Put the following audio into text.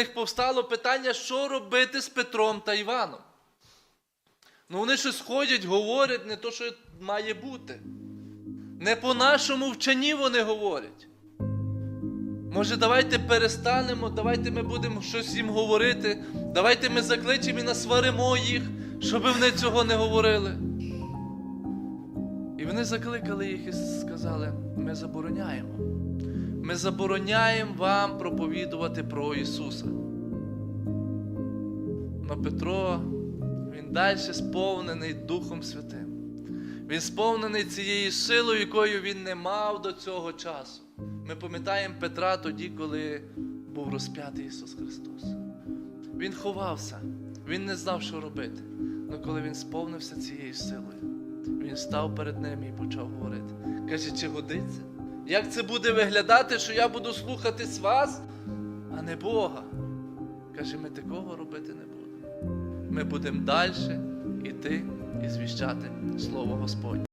них повстало питання, що робити з Петром та Іваном. Ну вони щось ходять, говорять не то, що має бути. Не по нашому вченні вони говорять. Може, давайте перестанемо, давайте ми будемо щось їм говорити, давайте ми закличемо і насваримо їх, щоб вони цього не говорили. І вони закликали їх і сказали: ми забороняємо. Ми забороняємо вам проповідувати про Ісуса. Но Петро, він далі сповнений Духом Святим. Він сповнений цією силою, якою він не мав до цього часу. Ми пам'ятаємо Петра тоді, коли був розп'ятий Ісус Христос. Він ховався, він не знав, що робити. Але коли він сповнився цією силою, він став перед ними і почав говорити. Каже, чи годиться? Як це буде виглядати, що я буду слухатись вас, а не Бога? Каже, ми такого робити не будемо. Ми будемо далі йти і звіщати Слово Господнє.